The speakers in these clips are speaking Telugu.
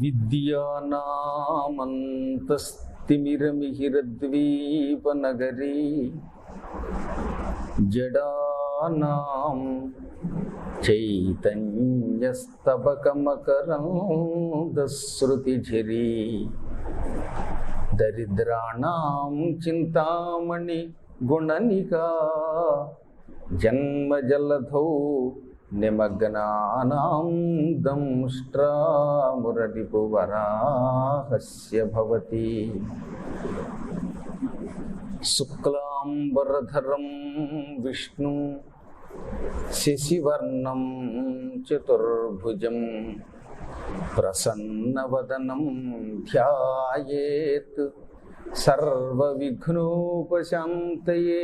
అవిద్యానామంతస్తిమిరమిహిరద్వీపనగరీ జడానాం చైతన్యస్తబకమకరందశ్రుతిఝరీ దరిద్రాణం చింతామణి గుణనికా జన్మజలధౌ నిమగ్నానాం దంష్ట్రామురరిపువరాహస్య భవతి శుక్లాంబరధరం విష్ణు శశివర్ణం చతుర్భుజం ప్రసన్నవదనం ధ్యాయేత్ సర్వవిఘ్నోపశాంతయే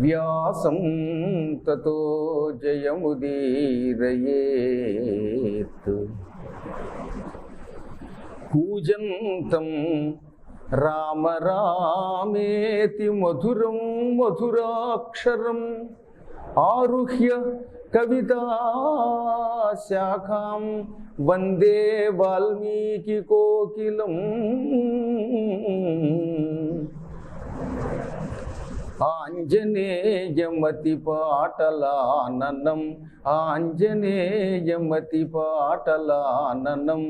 వ్యాసం తతో జయముదీరయేత్ కూజంతం రామ రామేతి మధురం మధురాక్షరం ఆరుహ్య కవితాశాఖాం వందే వాల్మీకి కోకిలం. ఆంజనేయమతి పాటలాననం ఆంజనేయమతి ఆంజనేయమతిపాటలాననం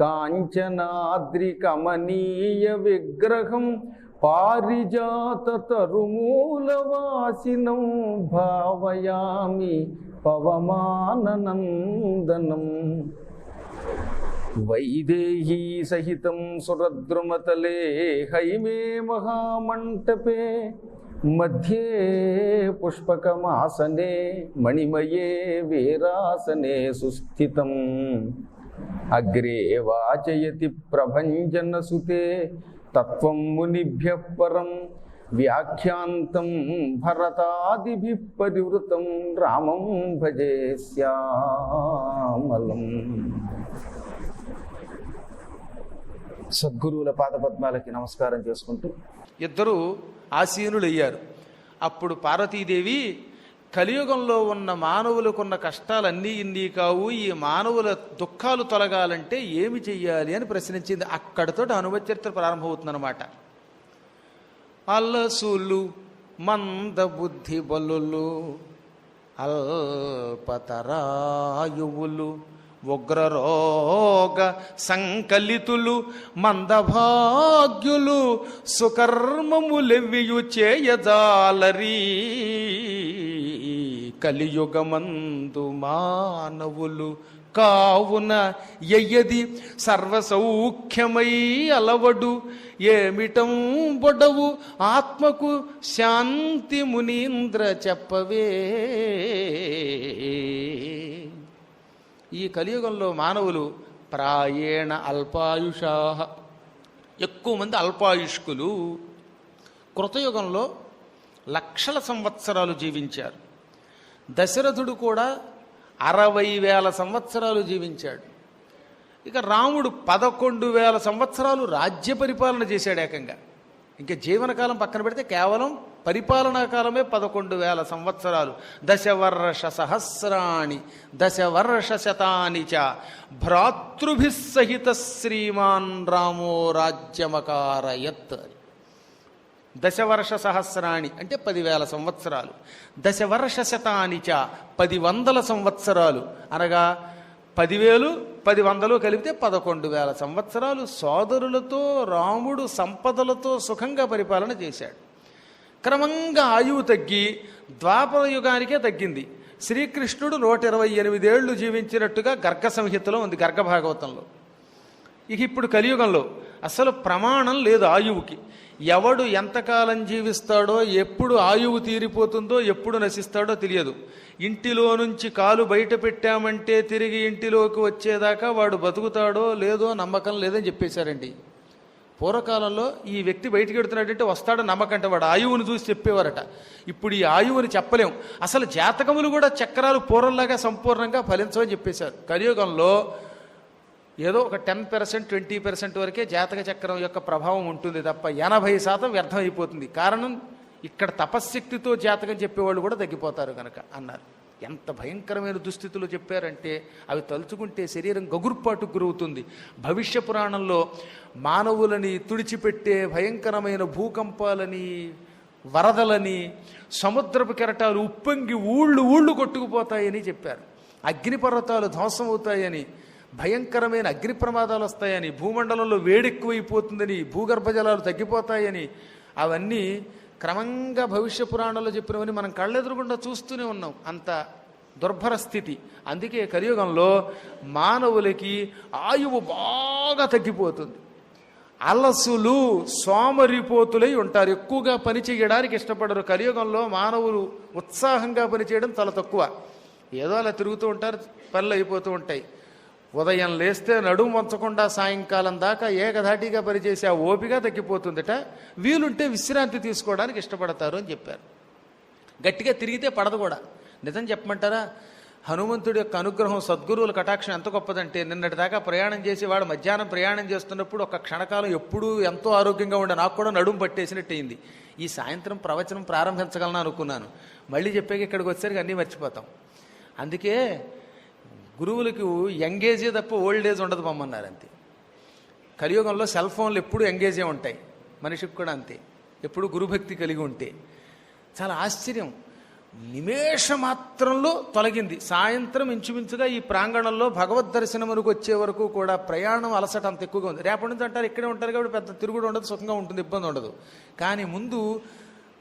కాంచనాద్రి కమనీయ విగ్రహం పారిజాత పారిజాతరుమూలవాసినం భావయామి పవమాననందనం. వైదేహీ సహితం సురద్రుమతలే హైమే మహామంటపే. మధ్యే పుష్పకమాసనే మణిమయే వీరాసనే సుస్థితం. అగ్రే వాచయతి ప్రభంజనసుతే తత్వం మునిభ్య పరం వ్యాఖ్యాంతం భరతాదిభిः పరివృతం రామం భజే శ్యామలం. సద్గురువుల పాదపద్మాలకి నమస్కారం చేసుకుంటూ ఇద్దరు ఆసీనులయ్యారు. అప్పుడు పార్వతీదేవి కలియుగంలో ఉన్న మానవులకున్న కష్టాలన్నీ ఇన్ని కావు ఈ మానవుల దుఃఖాలు తొలగాలంటే ఏమి చెయ్యాలి అని ప్రశ్నించింది. అక్కడతో అనుమచరిత్ర ప్రారంభమవుతుందన్నమాట. అల్లసులు మందబుద్ధి బలులు అల్పతరాయువులు ఉగ్రరోగ సంకలితులు మందభాగ్యులు సుకర్మములెవ్వియు చేయజాలరీ. కలియుగమందు మానవులు కావున ఎయ్యది సర్వసౌఖ్యమై అలవడు. ఏమిటం బొడవు ఆత్మకు శాంతి మునీంద్ర చెప్పవే. ఈ కలియుగంలో మానవులు ప్రాయేణ అల్పాయుషా. ఎక్కువ మంది అల్పాయుష్కులు. కృతయుగంలో లక్షల సంవత్సరాలు జీవించారు. దశరథుడు కూడా అరవై వేల సంవత్సరాలు జీవించాడు. ఇక రాముడు పదకొండు వేల సంవత్సరాలు రాజ్య పరిపాలన చేశాడు ఏకంగా. ఇంకా జీవనకాలం పక్కన పెడితే కేవలం పరిపాలనా కాలమే పదకొండు వేల సంవత్సరాలు. దశవర్ష సహస్రాణి దశవర్ష శతాని చ భ్రాతృభిస్సహిత శ్రీమాన్ రామో రాజ్యమకారయత్ దశవర్ష సహస్రాణి అంటే పదివేల సంవత్సరాలు. దశవర్ష శతాని చ పది వందల సంవత్సరాలు. అనగా పదివేలు పది వందలు కలిపితే పదకొండు వేల సంవత్సరాలు. సోదరులతో రాముడు సంపదలతో సుఖంగా పరిపాలన చేశాడు. క్రమంగా ఆయువు తగ్గి ద్వాపర యుగానికే తగ్గింది. శ్రీకృష్ణుడు నూట ఇరవై ఎనిమిదేళ్ళు జీవించినట్టుగా గర్గ సంహితలో ఉంది గర్గ భాగవతంలో. ఇక ఇప్పుడు కలియుగంలో అసలు ప్రమాణం లేదు ఆయువుకి. ఎవడు ఎంతకాలం జీవిస్తాడో ఎప్పుడు ఆయువు తీరిపోతుందో ఎప్పుడు నశిస్తాడో తెలియదు. ఇంటిలో నుంచి కాలు బయట పెట్టామంటే తిరిగి ఇంటిలోకి వచ్చేదాకా వాడు బతుకుతాడో లేదో నమ్మకం లేదని చెప్పేశారండి. పూర్వకాలంలో ఈ వ్యక్తి బయటికి వెడుతున్నాడంటే వస్తాడు నమ్మకంటే వాడు ఆయువుని చూసి చెప్పేవారట. ఇప్పుడు ఈ ఆయువుని చెప్పలేం. అసలు జాతకములు కూడా చక్రాలు పూర్వంలాగా సంపూర్ణంగా ఫలించవని చెప్పేశారు. కలియుగంలో ఏదో ఒక టెన్ పర్సెంట్ ట్వంటీ పర్సెంట్ వరకే జాతక చక్రం యొక్క ప్రభావం ఉంటుంది తప్ప ఎనభై శాతం వ్యర్థం అయిపోతుంది కారణం ఇక్కడ తపశ్శక్తితో జాతకం చెప్పేవాళ్ళు కూడా తగ్గిపోతారు కనుక అన్నారు. ఎంత భయంకరమైన దుస్థితులు చెప్పారంటే అవి తలుచుకుంటే శరీరం గగుర్పాటుకు గురవుతుంది. భవిష్య పురాణంలో మానవులని తుడిచిపెట్టే భయంకరమైన భూకంపాలని వరదలని సముద్రపు కెరటాలు ఉప్పొంగి ఊళ్ళు ఊళ్ళు కొట్టుకుపోతాయని చెప్పారు. అగ్నిపర్వతాలు ధ్వంసమవుతాయని భయంకరమైన అగ్ని ప్రమాదాలు వస్తాయని భూమండలంలో వేడెక్కువైపోతుందని భూగర్భ జలాలు తగ్గిపోతాయని అవన్నీ క్రమంగా భవిష్య పురాణంలో చెప్పినవని మనం కళ్ళెదురుగుండా చూస్తూనే ఉన్నాం. అంత దుర్భర స్థితి. అందుకే కలియుగంలో మానవులకి ఆయువు బాగా తగ్గిపోతుంది. అలసులు సోమరిపోతులై ఉంటారు. ఎక్కువగా పని చేయడానికి ఇష్టపడరు. కలియుగంలో మానవులు ఉత్సాహంగా పనిచేయడం చాలా తక్కువ. ఏదో అలా తిరుగుతూ ఉంటారు పనులు అయిపోతూ ఉంటాయి. ఉదయం లేస్తే నడుము వంచకుండా సాయంకాలం దాకా ఏకధాటిగా పనిచేసి ఆ ఓపిక తగ్గిపోతుందట. వీలుంటే విశ్రాంతి తీసుకోవడానికి ఇష్టపడతారు అని చెప్పారు. గట్టిగా తిరిగితే పడదు కూడా. నిజం చెప్పమంటారా? హనుమంతుడి యొక్క అనుగ్రహం సద్గురువుల కటాక్షం ఎంత గొప్పదంటే నిన్నటి దాకా ప్రయాణం చేసి వాడు మధ్యాహ్నం ప్రయాణం చేస్తున్నప్పుడు ఒక క్షణకాలం ఎప్పుడూ ఎంతో ఆరోగ్యంగా ఉండే నాకు కూడా నడుము పట్టేసినట్టు అయింది. ఈ సాయంత్రం ప్రవచనం ప్రారంభించగలను అనుకున్నాను. మళ్ళీ చెప్పాక ఇక్కడికి వచ్చేసరికి అన్నీ మర్చిపోతాం. అందుకే గురువులకు యంగేజే తప్ప ఓల్డ్ ఏజ్ ఉండదు పమ్మన్నారు అంతే. కలియుగంలో సెల్ ఫోన్లు ఎప్పుడు ఎంగేజే ఉంటాయి? మనిషికి కూడా అంతే. ఎప్పుడు గురుభక్తి కలిగి ఉంటే. చాలా ఆశ్చర్యం. నిమేష మాత్రంలో తొలగింది. సాయంత్రం ఇంచుమించుగా ఈ ప్రాంగణంలో భగవద్ దర్శనమునకు వచ్చే వరకు కూడా ప్రయాణం అలసట అంత ఎక్కువగా ఉంది. రేపటి నుంచి అంటారు ఇక్కడే ఉంటారు కాబట్టి పెద్ద తిరుగుడు ఉండదు సుఖంగా ఉంటుంది ఇబ్బంది ఉండదు. కానీ ముందు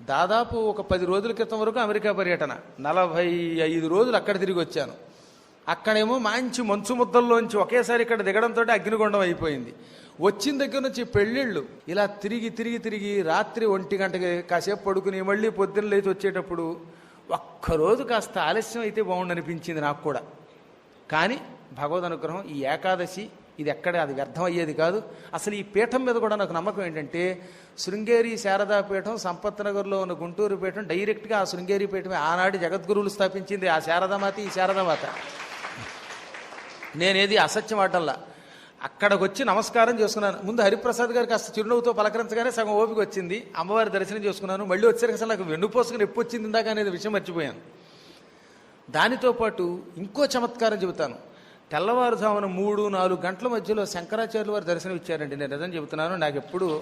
దాదాపు ఒక పది రోజుల క్రితం వరకు అమెరికా పర్యటన. నలభై ఐదు రోజులు అక్కడ తిరిగి వచ్చాను. అక్కడేమో మంచి మంచు ముద్దల్లోంచి ఒకేసారి ఇక్కడ దిగడంతో అగ్నిగుండం అయిపోయింది. వచ్చిన దగ్గర నుంచి పెళ్ళిళ్ళు ఇలా తిరిగి తిరిగి తిరిగి రాత్రి ఒంటి గంటకి కాసేపు పడుకుని మళ్ళీ పొద్దున్న లేచి వచ్చేటప్పుడు ఒక్కరోజు కాస్త ఆలస్యం అయితే బాగుండనిపించింది నాకు కూడా. కానీ భగవద్ అనుగ్రహం ఈ ఏకాదశి ఇది ఎక్కడ అది వ్యర్థం అయ్యేది కాదు. అసలు ఈ పీఠం మీద కూడా నాకు నమ్మకం ఏంటంటే శృంగేరి శారదా పీఠం సంపత్ నగర్లో ఉన్న గుంటూరు పీఠం డైరెక్ట్గా ఆ శృంగేరి పీఠమే ఆనాడు జగద్గురువులు స్థాపించింది ఆ శారదామాత ఈ శారదామాత నేనేది అసత్యం ఆటల్లా. అక్కడికి వచ్చి నమస్కారం చేసుకున్నాను. ముందు హరిప్రసాద్ గారికి కాస్త చిరునవ్వుతో పలకరించగానే సగం ఓపిక వచ్చింది. అమ్మవారి దర్శనం చేసుకున్నాను. మళ్ళీ వచ్చేసరికి అసలు నాకు వెన్నుపోసుకుని ఎప్పు వచ్చింది ఇందాక అనేది విషయం మర్చిపోయాను. దానితో పాటు ఇంకో చమత్కారం చెబుతాను. తెల్లవారుజామున మూడు నాలుగు గంటల మధ్యలో శంకరాచార్యుల వారు దర్శనం ఇచ్చారండి. నేను నిజం చెబుతున్నాను నాకు ఎప్పుడు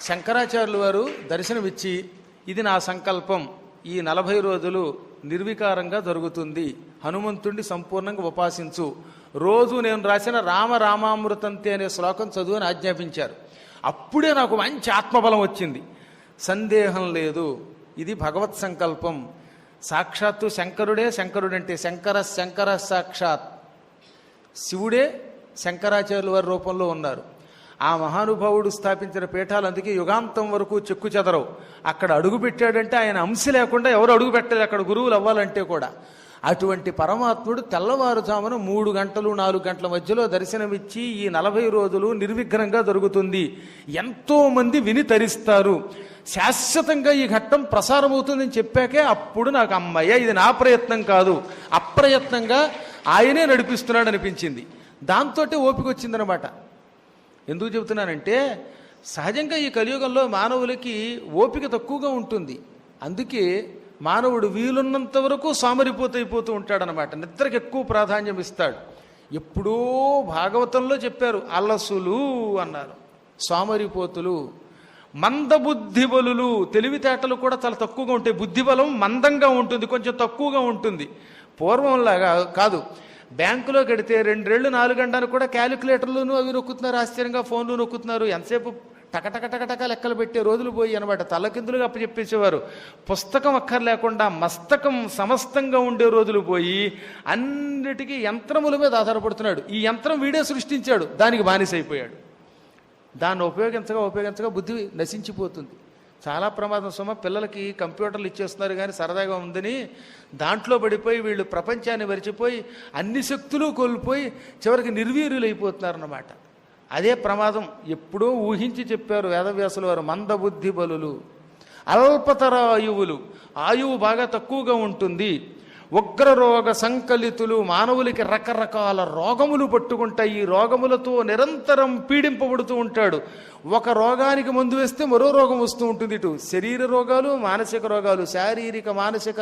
శంకరాచార్యుల వారు దర్శనమిచ్చి ఇది నా సంకల్పం. ఈ నలభై రోజులు నిర్వికారంగా జరుగుతుంది. హనుమంతుణ్ణి సంపూర్ణంగా ఉపాసించు. రోజు నేను రాసిన రామ రామామృతంతే అనే శ్లోకం చదువు అని ఆజ్ఞాపించారు. అప్పుడే నాకు మంచి ఆత్మబలం వచ్చింది. సందేహం లేదు. ఇది భగవత్ సంకల్పం. సాక్షాత్తు శంకరుడే శంకరుడంటే శంకర శంకర సాక్షాత్. శివుడే శంకరాచార్యుల వారి రూపంలో ఉన్నారు. ఆ మహానుభావుడు స్థాపించిన పీఠాలు అందుకే యుగాంతం వరకు చెక్కు చెదరవు. అక్కడ అడుగు పెట్టాడంటే ఆయన అంశ లేకుండా ఎవరు అడుగు పెట్టలేదు. అక్కడ గురువులు అవ్వాలంటే కూడా. అటువంటి పరమాత్ముడు తెల్లవారుజామున మూడు గంటలు నాలుగు గంటల మధ్యలో దర్శనమిచ్చి ఈ నలభై రోజులు నిర్విఘ్నంగా జరుగుతుంది. ఎంతోమంది విని తరిస్తారు. శాశ్వతంగా ఈ ఘట్టం ప్రసారమవుతుందని చెప్పాకే అప్పుడు నాకు అమ్మయ్య ఇది నా ప్రయత్నం కాదు. అప్రయత్నంగా ఆయనే నడిపిస్తున్నాడు అనిపించింది దాంతో ఓపిక వచ్చిందనమాట ఎందుకు చెబుతున్నానంటే సహజంగా ఈ కలియుగంలో మానవులకి ఓపిక తక్కువగా ఉంటుంది. అందుకే మానవుడు వీలున్నంత వరకు సామరిపోతైపోతూ ఉంటాడనమాట నిద్రకి ఎక్కువ ప్రాధాన్యం ఇస్తాడు. ఎప్పుడో భాగవతంలో చెప్పారు అలసులు అన్నారు. సామరిపోతులు మందబుద్ధి బలులు తెలివితేటలు కూడా చాలా తక్కువగా ఉంటాయి. బుద్ధిబలం మందంగా ఉంటుంది కొంచెం తక్కువగా ఉంటుంది. పూర్వంలాగా కాదు. బ్యాంకులో కడితే రెండేళ్ళు నాలుగు గంటలు కూడా క్యాలిక్యులేటర్లను అవి నొక్కుతున్నారు ఆశ్చర్యంగా ఫోన్లు నొక్కుతున్నారు. ఎంతసేపు టకటకటకటక టకటక లెక్కలు పెట్టే రోజులు పోయి అనమాట. తలకిందులుగా అప్పచెప్పేసేవారు. పుస్తకం అక్కర్లేకుండా మస్తకం సమస్తంగా ఉండే రోజులు పోయి అన్నిటికీ యంత్రముల మీద ఆధారపడుతున్నాడు. ఈ యంత్రం వీడే సృష్టించాడు. దానికి బానిసైపోయాడు. దాన్ని ఉపయోగించగా ఉపయోగించగా బుద్ధి నశించిపోతుంది. చాలా ప్రమాదం సుమ పిల్లలకి కంప్యూటర్లు ఇచ్చేస్తున్నారు కానీ సరదాగా ఉందని దాంట్లో పడిపోయి వీళ్ళు ప్రపంచాన్ని మరిచిపోయి అన్ని శక్తులు కోల్పోయి చివరికి నిర్వీర్యులు అయిపోతున్నారన్నమాట అదే ప్రమాదం ఎప్పుడో ఊహించి చెప్పారు వేదవ్యాసుల వారు మందబుద్ధి బలులు అల్పతర ఆయువులు. ఆయువు బాగా తక్కువగా ఉంటుంది. ఉగ్రరోగ సంకలితులు మానవులకి రకరకాల రోగములు పట్టుకుంటాయి. ఈ రోగములతో నిరంతరం పీడింపబడుతూ ఉంటాడు. ఒక రోగానికి మందు వేస్తే మరో రోగం వస్తూ ఉంటుంది ఇటు. శరీర రోగాలు మానసిక రోగాలు శారీరక మానసిక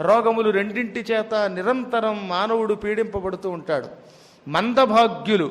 రోగములు రెండింటి చేత నిరంతరం మానవుడు పీడింపబడుతూ ఉంటాడు. మందభాగ్యులు.